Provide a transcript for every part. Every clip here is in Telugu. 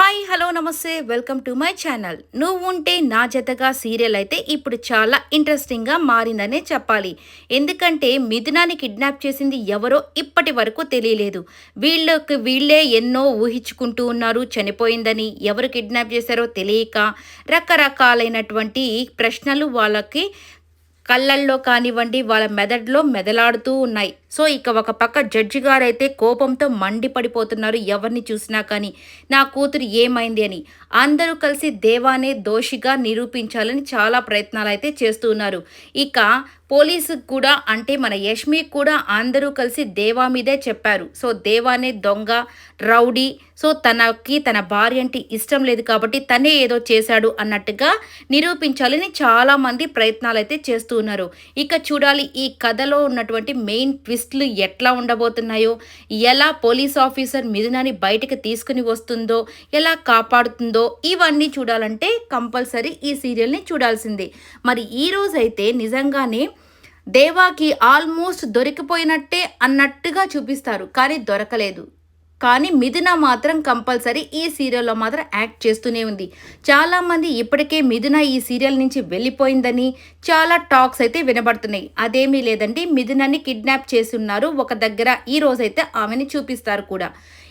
హాయ్ హలో నమస్తే వెల్కమ్ టు మై ఛానల్. నువ్వు ఉంటే నా జతగా సీరియల్ అయితే ఇప్పుడు చాలా ఇంట్రెస్టింగ్గా మారిందనే చెప్పాలి. ఎందుకంటే మిథునాన్ని కిడ్నాప్ చేసింది ఎవరో ఇప్పటి వరకు తెలియలేదు. వీళ్ళకి వీళ్ళే ఎన్నో ఊహించుకుంటూ ఉన్నారు. చనిపోయిందని ఎవరు కిడ్నాప్ చేశారో తెలియక రకరకాలైనటువంటి ప్రశ్నలు వాళ్ళకి కళ్ళల్లో కానివ్వండి వాళ్ళ మెదడులో మెదలాడుతూ ఉన్నాయి. సో ఇక ఒక పక్క జడ్జి గారు అయితే కోపంతో మండిపడిపోతున్నారు ఎవరిని చూసినా కానీ. నా కూతురు ఏమైంది అని. అందరూ కలిసి దేవానే దోషిగా నిరూపించాలని చాలా ప్రయత్నాలు అయితే చేస్తున్నారు ఇక పోలీసు కూడా అంటే మన యష్మి కూడా అందరూ కలిసి దేవా మీదే చెప్పారు. సో దేవానే దొంగ రౌడీ సో తనకి తన భార్య అంటే ఇష్టం లేదు కాబట్టి తనే ఏదో చేశాడు అన్నట్టుగా నిరూపించాలని చాలామంది ప్రయత్నాలు అయితే చేస్తూ ఉన్నారు. ఇక చూడాలి ఈ కథలో ఉన్నటువంటి మెయిన్ ట్విస్ట్లు ఎట్లా ఉండబోతున్నాయో ఎలా పోలీస్ ఆఫీసర్ మిథునాన్ని బయటకు తీసుకుని వస్తుందో ఎలా కాపాడుతుందో ఇవన్నీ చూడాలంటే కంపల్సరీ ఈ సీరియల్ని చూడాల్సిందే. మరి ఈ రోజైతే నిజంగానే దేవాకి ఆల్మోస్ట్ దొరికిపోయినట్టే అన్నట్టుగా చూపిస్తారు కానీ దొరకలేదు. కానీ మిథున మాత్రం కంపల్సరీ ఈ సీరియల్లో మాత్రం యాక్ట్ చేస్తూనే ఉంది. చాలామంది ఇప్పటికే మిథున ఈ సీరియల్ నుంచి వెళ్ళిపోయిందని చాలా టాక్స్ అయితే వినబడుతున్నాయి. అదేమీ లేదండి మిథునని కిడ్నాప్ చేసి ఉన్నారు ఒక దగ్గర ఈ రోజైతే ఆమెని చూపిస్తారు కూడా.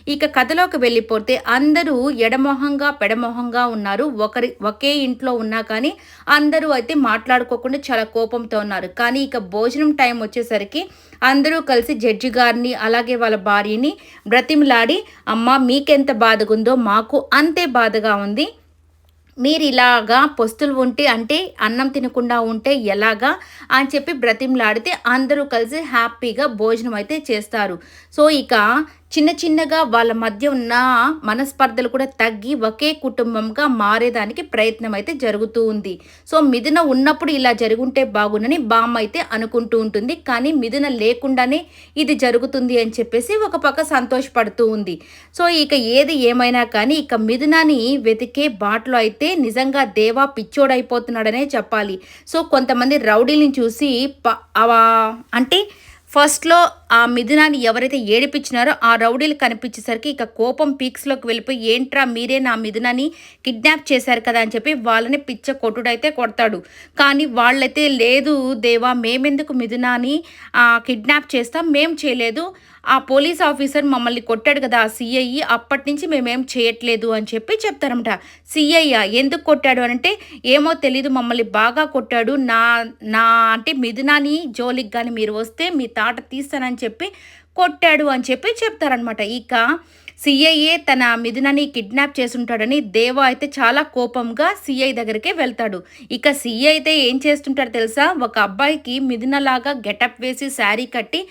ఇక కథలోకి వెళ్ళిపోతే అందరూ ఎడమొహంగా పెడమొహంగా ఉన్నారు. ఒకరి ఒకే ఇంట్లో ఉన్నా కానీ అందరూ అయితే మాట్లాడుకోకుండా చాలా కోపంతో ఉన్నారు. కానీ ఇక భోజనం టైం వచ్చేసరికి అందరూ కలిసి జడ్జి గారిని అలాగే వాళ్ళ భార్యని బ్రతిమలాడి అమ్మ మీకెంత బాధగా ఉందో మాకు అంతే బాధగా ఉంది. మీరు ఇలాగా పొస్తులు ఉంటే అంటే అన్నం తినకుండా ఉంటే ఎలాగా? అని చెప్పి బ్రతిమలాడితే అందరూ కలిసి హ్యాపీగా భోజనం అయితే చేస్తారు. సో ఇక చిన్న చిన్నగా వాళ్ళ మధ్య ఉన్న మనస్పర్ధలు కూడా తగ్గి ఒకే కుటుంబంగా మారేదానికి ప్రయత్నం అయితే జరుగుతూ ఉంది. సో మిథున ఉన్నప్పుడు ఇలా జరుగుంటే బాగునని బామ్మ అయితే అనుకుంటూ ఉంటుంది. కానీ మిథున లేకుండానే ఇది జరుగుతుంది అని చెప్పేసి ఒక పక్క సంతోషపడుతూ ఉంది. సో ఇక ఏది ఏమైనా కానీ ఇక మిథునాని వెతికే బాటలో అయితే నిజంగా దేవా పిచ్చోడైపోతున్నాడనే చెప్పాలి. సో కొంతమంది రౌడీని చూసి అంటే ఫస్ట్లో ఆ మిథునాన్ని ఎవరైతే ఏడిపించినారో ఆ రౌడీలు కనిపించేసరికి ఇక కోపం పీక్స్లోకి వెళ్ళిపోయి ఏంట్రా మీరే నా మిథునాన్ని కిడ్నాప్ చేశారు కదా అని చెప్పి వాళ్ళని పిచ్చ కొట్టుడైతే కొడతాడు. కానీ వాళ్ళైతే లేదు దేవా మేమెందుకు మిథునాన్ని కిడ్నాప్ చేస్తాం మేం చేయలేదు. ఆ పోలీస్ ఆఫీసర్ మమ్మల్ని కొట్టాడు కదా ఆ సిఐ అప్పటి నుంచి మేమేం చేయట్లేదు అని చెప్పి చెప్తారనమాట సిఐ ఎందుకు కొట్టాడు? అంటే ఏమో తెలీదు మమ్మల్ని బాగా కొట్టాడు. నా నా అంటే మిథునాని జోలికి కానీ మీరు వస్తే మీ తాట తీస్తానని చెప్పి కొట్టాడు అని చెప్పి చెప్తారనమాట ఇక సిఐఏ తన మిథునని కిడ్నాప్ చేసుంటాడని దేవా అయితే చాలా కోపంగా సిఐ దగ్గరికే వెళ్తాడు. ఇక సిఐ అయితే ఏం చేస్తుంటాడు తెలుసా? ఒక అబ్బాయికి మిథునలాగా గెటప్ వేసి శారీ కట్టి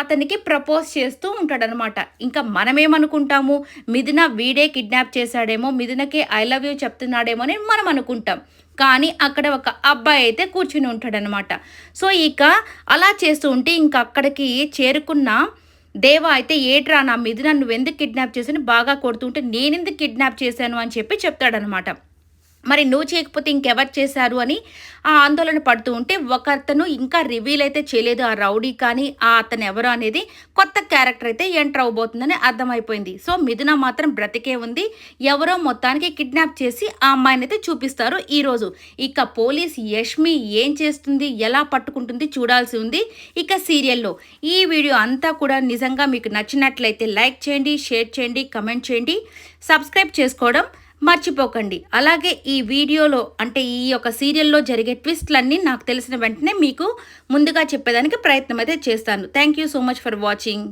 అతనికి ప్రపోజ్ చేస్తూ ఉంటాడనమాట ఇంకా మనమేమనుకుంటాము? మిథున వీడే కిడ్నాప్ చేశాడేమో మిథునకి ఐ లవ్ యూ చెప్తున్నాడేమో అని మనం అనుకుంటాం. కానీ అక్కడ ఒక అబ్బాయి అయితే కూర్చుని ఉంటాడనమాట సో ఇక అలా చేస్తూ ఉంటే ఇంక అక్కడికి చేరుకున్న దేవా అయితే ఏట్రా నా మీద నన్ను ఎందుకు కిడ్నాప్ చేసి బాగా కొడుతుంటే నేనెందుకు కిడ్నాప్ చేశాను? అని చెప్పి చెప్తాడనమాట మరి నువ్వు చేయకపోతే ఇంకెవరు చేశారు అని ఆ ఆందోళన పడుతూ ఉంటే ఒక అతను ఇంకా రివీల్ అయితే చేయలేదు. ఆ రౌడీ కానీ ఆ అతను ఎవరు అనేది కొత్త క్యారెక్టర్ అయితే ఎంటర్ అవబోతుందని అర్థమైపోయింది. సో మిథున మాత్రం బ్రతికే ఉంది. ఎవరో మొత్తానికి కిడ్నాప్ చేసి ఆ అమ్మాయిని అయితే చూపిస్తారు ఈరోజు. ఇక పోలీస్ యష్మి ఏం చేస్తుంది ఎలా పట్టుకుంటుంది చూడాల్సి ఉంది ఇక సీరియల్లో ఈ వీడియో అంతా కూడా నిజంగా మీకు నచ్చినట్లయితే లైక్ చేయండి షేర్ చేయండి కమెంట్ చేయండి. సబ్స్క్రైబ్ చేసుకోవడం మర్చిపోకండి. అలాగే ఈ వీడియోలో అంటే ఈ యొక్క సీరియల్లో జరిగే ట్విస్ట్లన్నీ నాకు తెలిసిన వెంటనే మీకు ముందుగా చెప్పేదానికి ప్రయత్నం అయితే చేస్తాను. Thank you so much for watching